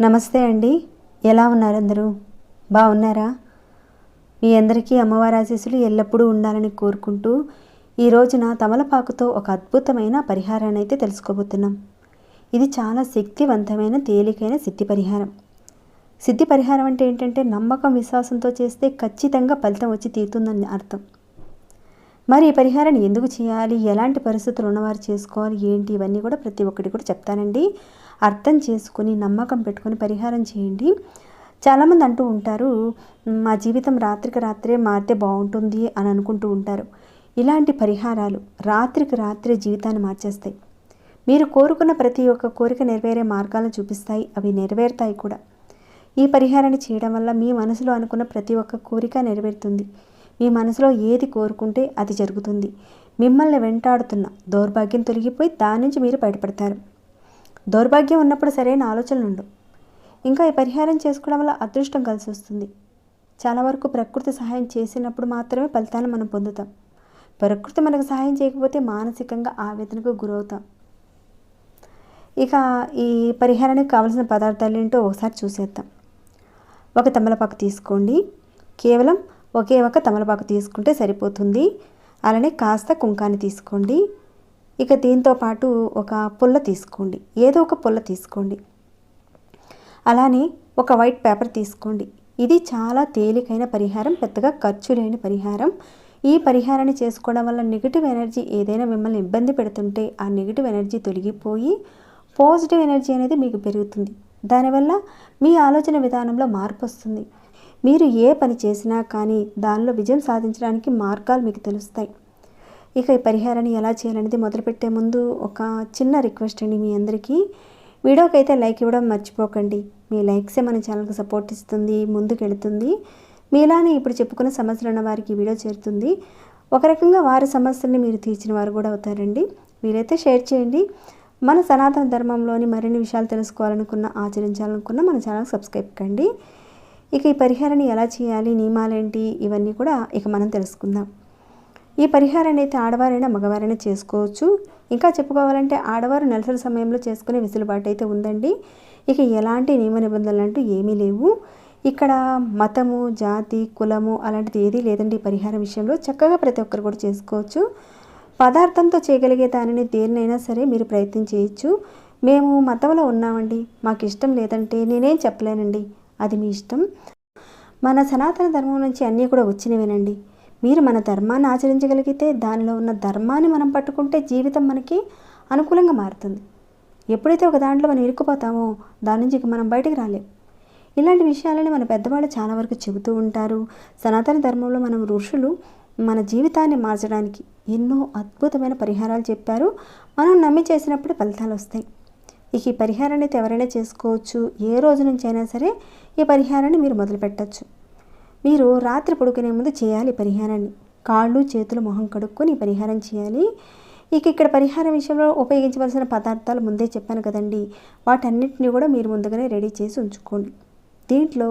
నమస్తే అండి. ఎలా ఉన్నారు అందరూ? బాగున్నారా మీ అందరికీ అమ్మవారి ఆశీస్సులు ఎల్లప్పుడూ ఉండాలని కోరుకుంటూ ఈ రోజున తమలపాకుతో ఒక అద్భుతమైన పరిహారాన్ని అయితే తెలుసుకోబోతున్నాం. ఇది చాలా శక్తివంతమైన తేలికైన సిద్ధి పరిహారం. సిద్ధి పరిహారం అంటే ఏంటంటే నమ్మకం విశ్వాసంతో చేస్తే ఖచ్చితంగా ఫలితం వచ్చి తీరుతుందని అర్థం. మరి ఈ పరిహారాన్ని ఎందుకు చేయాలి? ఎలాంటి పరిస్థితులు ఉన్నవారు చేసుకోవాలి? ఏంటి? ఇవన్నీ కూడా ప్రతి ఒక్కటి కూడా చెప్తానండి. అర్థం చేసుకుని నమ్మకం పెట్టుకొని పరిహారం చేయండి. చాలామంది అంటూ ఉంటారు మా జీవితం రాత్రికి రాత్రే మారితే బాగుంటుంది అని అనుకుంటూ ఉంటారు. ఇలాంటి పరిహారాలు రాత్రికి రాత్రే జీవితాన్ని మార్చేస్తాయి. మీరు కోరుకున్న ప్రతి ఒక్క కోరిక నెరవేరే మార్గాలను చూపిస్తాయి. అవి నెరవేరుతాయి కూడా. ఈ పరిహారాన్ని చేయడం వల్ల మీ మనసులో అనుకున్న ప్రతి ఒక్క కోరిక నెరవేరుతుంది. మీ మనసులో ఏది కోరుకుంటే అది జరుగుతుంది. మిమ్మల్ని వెంటాడుతున్న దౌర్భాగ్యం తొలగిపోయి దాని నుంచి మీరు బయటపడతారు. దౌర్భాగ్యం ఉన్నప్పుడు సరైన ఆలోచనలు ఉండవు. ఇంకా ఈ పరిహారం చేసుకోవడం వల్ల అదృష్టం కలిసి వస్తుంది. చాలా వరకు ప్రకృతి సహాయం చేసినప్పుడు మాత్రమే ఫలితాన్ని మనం పొందుతాం. ప్రకృతి మనకు సహాయం చేయకపోతే మానసికంగా ఆవేదనకు గురవుతాం. ఇక ఈ పరిహారానికి కావలసిన పదార్థాలు ఏంటో ఒకసారి చూసేద్దాం. ఒక తమలపాకు తీసుకోండి. కేవలం ఒకే ఒక తమలపాకు తీసుకుంటే సరిపోతుంది. అలానే కాస్త కుంకాన్ని తీసుకోండి. ఇక దీంతో పాటు ఒక పుల్ల తీసుకోండి. ఏదో ఒక పుల్ల తీసుకోండి. అలానే ఒక వైట్ పేపర్ తీసుకోండి. ఇది చాలా తేలికైన పరిహారం పెద్దగా ఖర్చు లేని పరిహారం. ఈ పరిహారాన్ని చేసుకోవడం వల్ల నెగిటివ్ ఎనర్జీ ఏదైనా మిమ్మల్ని ఇబ్బంది పెడుతుంటే ఆ నెగిటివ్ ఎనర్జీ తొలగిపోయి పాజిటివ్ ఎనర్జీ అనేది మీకు పెరుగుతుంది. దానివల్ల మీ ఆలోచన విధానంలో మార్పు వస్తుంది. మీరు ఏ పని చేసినా కానీ దానిలో విజయం సాధించడానికి మార్గాలు మీకు తెలుస్తాయి. ఇక ఈ పరిహారాన్ని ఎలా చేయాలనేది మొదలుపెట్టే ముందు ఒక చిన్న రిక్వెస్ట్ అండి మీ అందరికీ. వీడియోకి అయితే లైక్ ఇవ్వడం మర్చిపోకండి. మీ లైక్సే మన ఛానల్కి సపోర్ట్ ఇస్తుంది ముందుకెళ్తుంది మీలానే ఇప్పుడు చెప్పుకున్న సమస్యలు ఉన్న వారికి వీడియో చేరుతుంది. ఒక రకంగా వారి సమస్యల్ని మీరు తీర్చిన వారు కూడా అవుతారండి. వీలైతే షేర్ చేయండి. మన సనాతన ధర్మంలోని మరిన్ని విషయాలు తెలుసుకోవాలనుకున్న ఆచరించాలనుకున్న మన ఛానల్ సబ్స్క్రైబ్ కండి. ఇక ఈ పరిహారాన్ని ఎలా చేయాలి నియమాలేంటి ఇవన్నీ కూడా ఇక మనం తెలుసుకుందాం. ఈ పరిహారాన్ని అయితే ఆడవారైనా మగవారైనా చేసుకోవచ్చు. ఇంకా చెప్పుకోవాలంటే ఆడవారు నెలసరి సమయంలో చేసుకునే వెసులుబాటు అయితే ఉందండి. ఇక ఎలాంటి నియమ నిబంధనలు అంటూ ఏమీ లేవు. ఇక్కడ మతము జాతి కులము అలాంటిది ఏదీ లేదండి పరిహారం విషయంలో. చక్కగా ప్రతి ఒక్కరు కూడా చేసుకోవచ్చు. పదార్థంతో చేయగలిగే దానిని దేన్నైనా సరే మీరు ప్రయత్నం చేయొచ్చు. మేము మతంలో ఉన్నామండి. మాకు ఇష్టం లేదంటే నేనేం చెప్పలేనండి. అది మీ ఇష్టం. మన సనాతన ధర్మం నుంచి అన్నీ కూడా వచ్చినవేనండి. మీరు మన ధర్మాన్ని ఆచరించగలిగితే దానిలో ఉన్న ధర్మాన్ని మనం పట్టుకుంటే జీవితం మనకి అనుకూలంగా మారుతుంది. ఎప్పుడైతే ఒక దాంట్లో మనం ఇరుక్కుపోతామో దాని నుంచి ఇక మనం బయటకు రాలేం. ఇలాంటి విషయాలని మన పెద్దవాళ్ళు చాలా వరకు చెబుతూ ఉంటారు. సనాతన ధర్మంలో మనం ఋషులు మన జీవితాన్ని మార్చడానికి ఎన్నో అద్భుతమైన పరిహారాలు చెప్పారు. మనం నమ్మి చేసినప్పుడు ఫలితాలు వస్తాయి. ఇక ఈ పరిహారాన్ని అయితే ఎవరైనా చేసుకోవచ్చు ఏ రోజు నుంచి అయినా సరే ఈ పరిహారాన్ని మీరు మొదలు పెట్టచ్చు. మీరు రాత్రి పడుకునే ముందు చేయాలి ఈ పరిహారాన్ని. కాళ్ళు చేతులు మొహం కడుక్కొని ఈ పరిహారం చేయాలి. ఇక ఇక్కడ పరిహారం విషయంలో ఉపయోగించవలసిన పదార్థాలు ముందే చెప్పాను కదండి. వాటన్నిటిని కూడా మీరు ముందుగానే రెడీ చేసి ఉంచుకోండి. దీంట్లో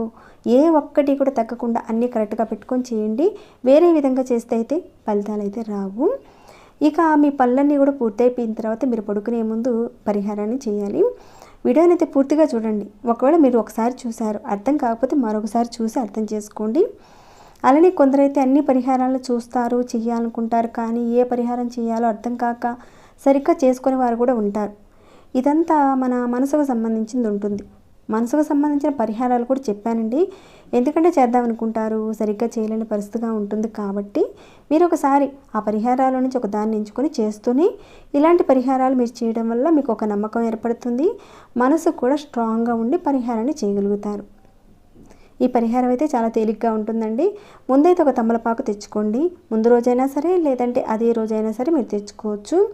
ఏ ఒక్కటి కూడా తగ్గకుండా అన్నీ కరెక్ట్గా పెట్టుకొని చేయండి. వేరే విధంగా చేస్తే అయితే ఫలితాలు అయితే రావు. ఇక మీ పళ్ళన్నీ కూడా పూర్తయిపోయిన తర్వాత మీరు పడుకునే ముందు పరిహారాన్ని చేయాలి. వీడియోని అయితే పూర్తిగా చూడండి. ఒకవేళ మీరు ఒకసారి చూసారు అర్థం కాకపోతే మరొకసారి చూసి అర్థం చేసుకోండి. అలానే కొందరైతే అన్ని పరిహారాలను చూస్తారు చేయాలనుకుంటారు కానీ ఏ పరిహారం చేయాలో అర్థం కాక సరిగ్గా చేసుకునే వారు కూడా ఉంటారు. ఇదంతా మన మనసుకు సంబంధించింది ఉంటుంది. మనసుకు సంబంధించిన పరిహారాలు కూడా చెప్పానండి. ఎందుకంటే చేద్దాం అనుకుంటారు సరిగ్గా చేయలేని పరిస్థితిగా ఉంటుంది కాబట్టి మీరు ఒకసారి ఆ పరిహారాల నుంచి ఒక దాన్ని ఎంచుకొని చేస్తూనే ఇలాంటి పరిహారాలు మీరు చేయడం వల్ల మీకు ఒక నమ్మకం ఏర్పడుతుంది మనసు కూడా స్ట్రాంగ్గా ఉండి పరిహారాన్ని చేయగలుగుతారు. ఈ పరిహారం అయితే చాలా తేలిగ్గా ఉంటుందండి. ముందైతే ఒక తమలపాకు తెచ్చుకోండి. ముందు రోజైనా సరే లేదంటే అదే రోజైనా సరే మీరు తెచ్చుకోవచ్చు.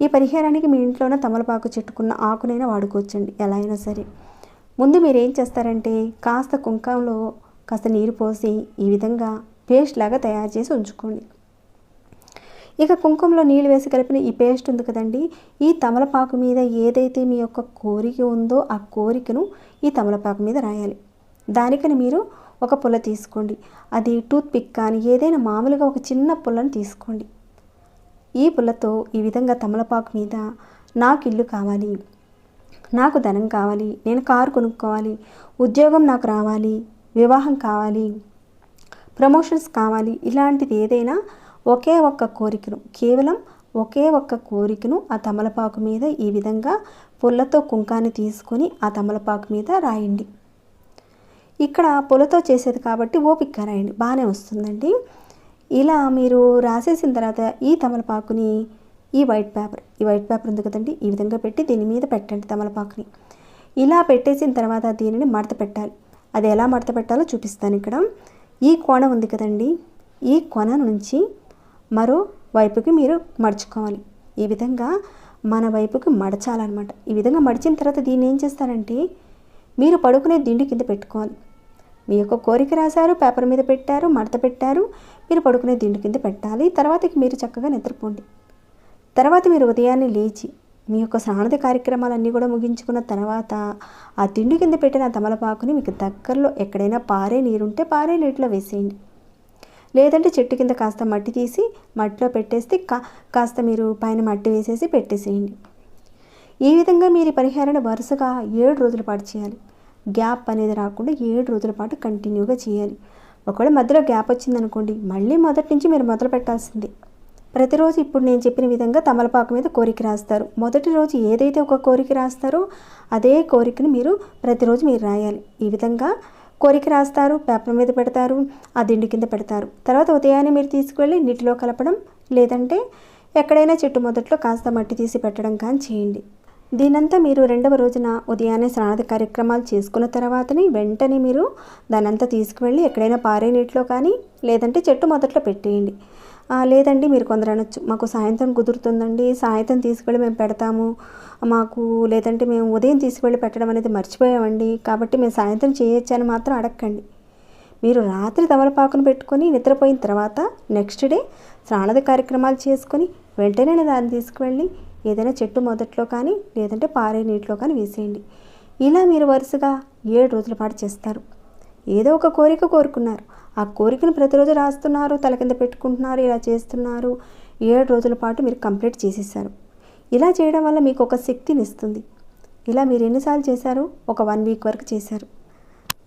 ఈ పరిహారానికి మీ ఇంట్లోనే తమలపాకు చెట్టుకున్న ఆకునైనా వాడుకోవచ్చండి ఎలా అయినా సరే. ముందు మీరు ఏం చేస్తారంటే కాస్త కుంకంలో కాస్త నీరు పోసి ఈ విధంగా పేస్ట్ లాగా తయారు చేసి ఉంచుకోండి. ఇక కుంకుమలో నీళ్ళు వేసి కలిపిన ఈ పేస్ట్ ఉంది కదండి ఈ తమలపాకు మీద ఏదైతే మీ యొక్క కోరిక ఉందో ఆ కోరికను ఈ తమలపాకు మీద రాయాలి. దానికని మీరు ఒక పుల్ల తీసుకోండి. అది టూత్ పిక్ కానీ ఏదైనా మామూలుగా ఒక చిన్న పుల్లను తీసుకోండి. ఈ పుల్లతో ఈ విధంగా తమలపాకు మీద నాకు ఇల్లు కావాలి. నాకు ధనం కావాలి నేను కారు కొనుక్కోవాలి ఉద్యోగం నాకు రావాలి వివాహం కావాలి ప్రమోషన్స్ కావాలి ఇలాంటిది ఏదైనా ఒకే ఒక్క కోరికను కేవలం ఒకే ఒక్క కోరికను ఆ తమలపాకు మీద ఈ విధంగా పుల్లతో కుంకాన్ని తీసుకొని ఆ తమలపాకు మీద రాయండి. ఇక్కడ పొలతో చేసేది కాబట్టి ఓపిక రాయండి బాగానే వస్తుందండి. ఇలా మీరు రాసేసిన తర్వాత ఈ తమలపాకుని ఈ వైట్ పేపర్. ఈ వైట్ పేపర్ ఉంది కదండి ఈ విధంగా పెట్టి దీని మీద పెట్టండి తమలపాకుని. ఇలా పెట్టేసిన తర్వాత దీనిని మడత పెట్టాలి. అది ఎలా మడత పెట్టాలో చూపిస్తాను ఇక్కడ. ఈ కోణ ఉంది కదండి ఈ కొన నుంచి మరో వైపుకి మీరు మడుచుకోవాలి. ఈ విధంగా మన వైపుకి మడచాలన్నమాట. ఈ విధంగా మడిచిన తర్వాత దీన్ని ఏం చేస్తారంటే మీరు పడుకునే దిండు కింద పెట్టుకోవాలి. మీ యొక్క కోరిక రాశారు పేపర్ మీద పెట్టారు మడత పెట్టారు మీరు పడుకునే దిండు కింద పెట్టాలి. తర్వాతకి మీరు చక్కగా నిద్రపోండి. తర్వాత మీరు ఉదయాన్నే లేచి మీ యొక్క స్నానద కార్యక్రమాలన్నీ కూడా ముగించుకున్న తర్వాత ఆ తిండి కింద పెట్టిన ఆ తమలపాకుని మీకు దగ్గరలో ఎక్కడైనా పారే నీరుంటే పారే నీటిలో వేసేయండి. లేదంటే చెట్టు కింద కాస్త మట్టి తీసి మట్టిలో పెట్టేస్తే కా కాస్త మీరు పైన మట్టి వేసేసి పెట్టేసేయండి. ఈ విధంగా మీరు పరిహారాన్ని వరుసగా ఏడు రోజుల పాటు చేయాలి. గ్యాప్ అనేది రాకుండా ఏడు రోజుల పాటు కంటిన్యూగా చేయాలి. ఒకవేళ మధ్యలో గ్యాప్ వచ్చిందనుకోండి మళ్ళీ మొదటి నుంచి మీరు మొదలు పెట్టాల్సిందే. ప్రతిరోజు ఇప్పుడు నేను చెప్పిన విధంగా తమలపాకు మీద కోరిక రాస్తారు. మొదటి రోజు ఏదైతే ఒక కోరిక రాస్తారో అదే కోరికను మీరు ప్రతిరోజు మీరు రాయాలి. ఈ విధంగా కోరిక రాస్తారు పేపర్ మీద పెడతారు ఆ దిండు కింద పెడతారు. తర్వాత ఉదయాన్నే మీరు తీసుకువెళ్ళి నీటిలో కలపడం లేదంటే ఎక్కడైనా చెట్టు మొదట్లో కాస్త మట్టి తీసి పెట్టడం కానీ చేయండి. దీనంతా మీరు రెండవ రోజున ఉదయాన్నే స్నాన కార్యక్రమాలు చేసుకున్న తర్వాతని వెంటనే మీరు దానంతా తీసుకువెళ్ళి ఎక్కడైనా పారే నీటిలో కానీ లేదంటే చెట్టు మొదట్లో పెట్టేయండి. లేదండి మీరు కొందరు అనొచ్చు. మాకు సాయంత్రం కుదురుతుందండి. సాయంత్రం తీసుకెళ్ళి మేము పెడతాము. మాకు లేదంటే మేము ఉదయం తీసుకువెళ్ళి పెట్టడం అనేది మర్చిపోయామండి. కాబట్టి మేము సాయంత్రం చేయొచ్చు అని మాత్రం అడగండి మీరు రాత్రి తమలపాకును పెట్టుకొని నిద్రపోయిన తర్వాత నెక్స్ట్ డే స్నానద కార్యక్రమాలు చేసుకొని వెంటనే దాన్ని తీసుకువెళ్ళి ఏదైనా చెట్టు మొదట్లో కానీ లేదంటే పారే నీటిలో కానీ వేసేయండి. ఇలా మీరు వరుసగా ఏడు రోజుల పాటు చేస్తారు. ఏదో ఒక కోరిక కోరుకున్నారు. ఆ కోరికను ప్రతిరోజు రాస్తున్నారు తల కింద పెట్టుకుంటున్నారు ఇలా చేస్తున్నారు. ఏడు రోజుల పాటు మీరు కంప్లీట్ చేసేసారు. ఇలా చేయడం వల్ల మీకు ఒక శక్తిని ఇస్తుంది. ఇలా మీరు ఎన్నిసార్లు చేశారు? ఒక వన్ వీక్ వరకు చేశారు.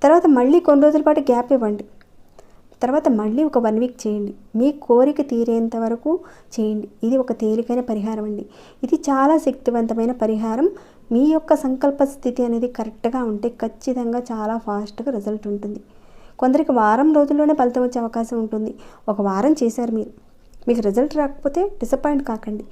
తర్వాత మళ్ళీ కొన్ని రోజుల పాటు గ్యాప్ ఇవ్వండి. తర్వాత మళ్ళీ ఒక వన్ వీక్ చేయండి. మీ కోరిక తీరేంత వరకు చేయండి. ఇది ఒక తేలికైన పరిహారం అండి. ఇది చాలా శక్తివంతమైన పరిహారం. మీ యొక్క సంకల్ప స్థితి అనేది కరెక్ట్గా ఉంటే ఖచ్చితంగా చాలా ఫాస్ట్గా రిజల్ట్ ఉంటుంది. కొందరికి వారం రోజుల్లోనే ఫలితం వచ్చే అవకాశం ఉంటుంది. ఒక వారం చేశారు మీరు. మీకు రిజల్ట్ రాకపోతే డిసప్పాయింట్ కాకండి.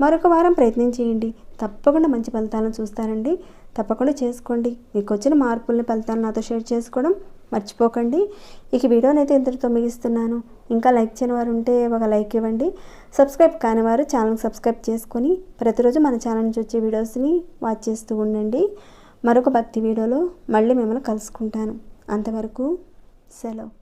మరొక వారం ప్రయత్నం చేయండి. తప్పకుండా మంచి ఫలితాలను చూస్తారండి. తప్పకుండా చేసుకోండి. మీకు వచ్చిన మార్పుల్ని ఫలితాలను నాతో షేర్ చేసుకోవడం మర్చిపోకండి. ఇక వీడియోని అయితే ఇంతటితో ముగిస్తున్నాను. ఇంకా లైక్ చేయని వారు ఉంటే ఒక లైక్ ఇవ్వండి. సబ్స్క్రైబ్ కాని వారు ఛానల్ సబ్స్క్రైబ్ చేసుకొని ప్రతిరోజు మన ఛానల్ నుంచి వచ్చే వీడియోస్ని వాచ్ చేస్తూ ఉండండి. మరొక భక్తి వీడియోలో మళ్ళీ మిమ్మల్ని కలుసుకుంటాను. అంతవరకు Selam.